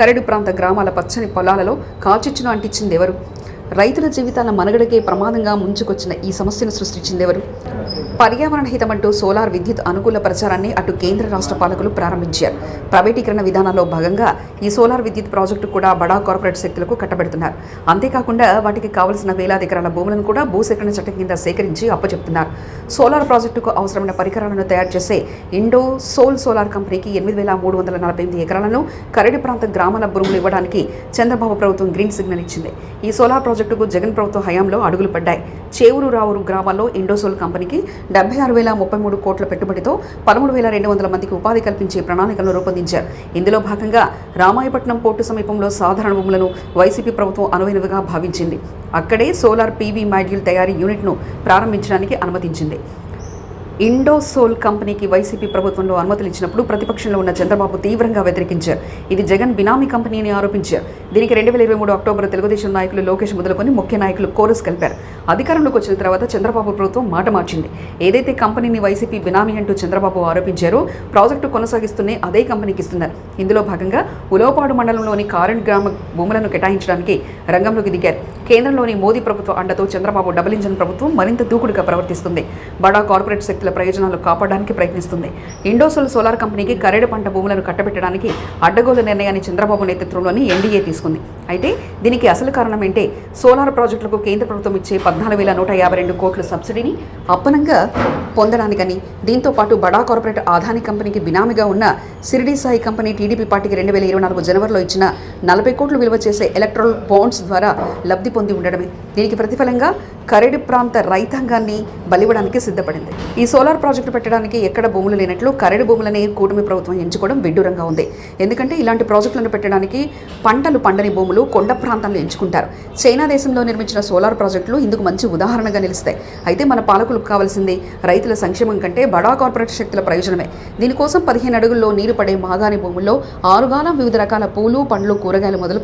కరడు ప్రాంత గ్రామాల పచ్చని పొలాలలో కాచిచ్చును అంటించింది ఎవరు? రైతుల జీవితాల మనుగడకే ప్రమాదంగా ముంచుకొచ్చిన ఈ సమస్యను సృష్టించింది ఎవరు? పర్యావరణ హితమంటూ సోలార్ విద్యుత్ అనుకూల ప్రచారాన్ని అటు కేంద్ర రాష్ట్ర పాలకులు ప్రారంభించారు. ప్రైవేటీకరణ విధానంలో భాగంగా ఈ సోలార్ విద్యుత్ ప్రాజెక్టు కూడా బడా కార్పొరేట్ శక్తులకు కట్టబెడుతున్నారు. అంతేకాకుండా వాటికి కావలసిన వేలాది ఎకరాల భూములను కూడా భూసేకరణ చట్టం కింద సేకరించి అప్పచెప్తున్నారు. సోలార్ ప్రాజెక్టుకు అవసరమైన పరికరాలను తయారు చేసే ఇండో సోల్ సోలార్ కంపెనీకి ఎనిమిది వేల మూడు వందల నలభై ఎనిమిది ఎకరాలను కరడి ప్రాంత గ్రామాల భూములు ఇవ్వడానికి చంద్రబాబు ప్రభుత్వం గ్రీన్ సిగ్నల్ ఇచ్చింది. ఈ సోలార్ ప్రాజెక్టుకు జగన్ ప్రభుత్వ హయాంలో అడుగులు పడ్డాయి. చేవూరు రావురు గ్రామాల్లో ఇండోసోల్ కంపెనీకి డెబ్బై ఆరు వేల ముప్పై మూడు కోట్ల పెట్టుబడితో పదమూడు వేల రెండు వందల మందికి ఉపాధి కల్పించే ప్రణాళికలను రూపొందించారు. ఇందులో భాగంగా రామాయపట్నం పోర్టు సమీపంలో సాధారణ భూములను వైసీపీ ప్రభుత్వం అనువైనవిగా భావించింది. అక్కడే సోలార్ పీవీ మాడ్యూల్ తయారీ యూనిట్ను ప్రారంభించడానికి అనుమతించింది. ఇండోసోల్ కంపెనీకి వైసీపీ ప్రభుత్వంలో అనుమతులు ఇచ్చినప్పుడు ప్రతిపక్షంలో ఉన్న చంద్రబాబు తీవ్రంగా వ్యతిరేకించారు. ఇది జగన్ బినామీ కంపెనీ అని ఆరోపించారు. దీనికి రెండు వేల ఇరవై మూడు అక్టోబర్ తెలుగుదేశం నాయకులు లోకేష్ మొదలుకొని ముఖ్య నాయకులు కోరస్ కలిపారు. అధికారంలోకి వచ్చిన తర్వాత చంద్రబాబు ప్రభుత్వం మాట మార్చింది. ఏదైతే కంపెనీని వైసీపీ బినామీ అంటూ చంద్రబాబు ఆరోపించారో ప్రాజెక్టు కొనసాగిస్తూనే అదే కంపెనీకి ఇస్తున్నారు. ఇందులో భాగంగా ఉలవపాడు మండలంలోని కారెంట్ గ్రామ భూములను కేటాయించడానికి రంగంలోకి దిగారు. కేంద్రంలోని మోదీ ప్రభుత్వ అండతో చంద్రబాబు డబుల్ ఇంజన్ ప్రభుత్వం మరింత దూకుడుగా ప్రవర్తిస్తుంది. బడా కార్పొరేట్ శక్తుల ప్రయోజనాలు కాపాడడానికి ప్రయత్నిస్తుంది. ఇండోసోల్ సోలార్ కంపెనీకి కరేడు పంట భూములను కట్టబెట్టడానికి అడ్డగోలు నిర్ణయాన్ని చంద్రబాబు నేతృత్వంలోని ఎన్డీఏ తీసుకుంది. అయితే దీనికి అసలు కారణం ఏంటే? సోలార్ ప్రాజెక్టులకు కేంద్ర ప్రభుత్వం ఇచ్చే పద్నాలుగు వేల నూట యాభై రెండు కోట్ల సబ్సిడీని అప్పనంగా పొందడానికని దీంతో పాటు బడా కార్పొరేట్ ఆదాని కంపెనీకి బినామీగా ఉన్న సిరిడి సాయి కంపెనీ టీడీపీ పార్టీకి రెండు వేల ఇరవై నాలుగు జనవరిలో ఇచ్చిన నలభై కోట్లు విలువ చేసే ఎలక్ట్రల్ బాండ్స్ ద్వారా లబ్ధి పొంది ఉండడమే. దీనికి ప్రతిఫలంగా కరడి ప్రాంత రైతాంగాన్ని బలివ్వడానికి సిద్ధపడింది. ఈ సోలార్ ప్రాజెక్టు పెట్టడానికి ఎక్కడ భూములు లేనట్లు కరడి భూములని కూటమి ప్రభుత్వం ఎంచుకోవడం విడ్డూరంగా ఉంది. ఎందుకంటే ఇలాంటి ప్రాజెక్టులను పెట్టడానికి పంటలు పండని భూములు కొండ ప్రాంతాల్లో ఎంచుకుంటారు. చైనా దేశంలో నిర్మించిన సోలార్ ప్రాజెక్టులు ఇందుకు మంచి ఉదాహరణగా నిలుస్తాయి. అయితే మన పాలకులకు కావాల్సింది రైతుల సంక్షేమం కంటే బడా కార్పొరేట్ శక్తుల ప్రయోజనమే. దీనికోసం పదిహేను అడుగుల్లో నీరు పడే మాగాని భూముల్లో ఆరుగాలం వివిధ రకాల పూలు పండ్లు కూరగాయలు మొదలు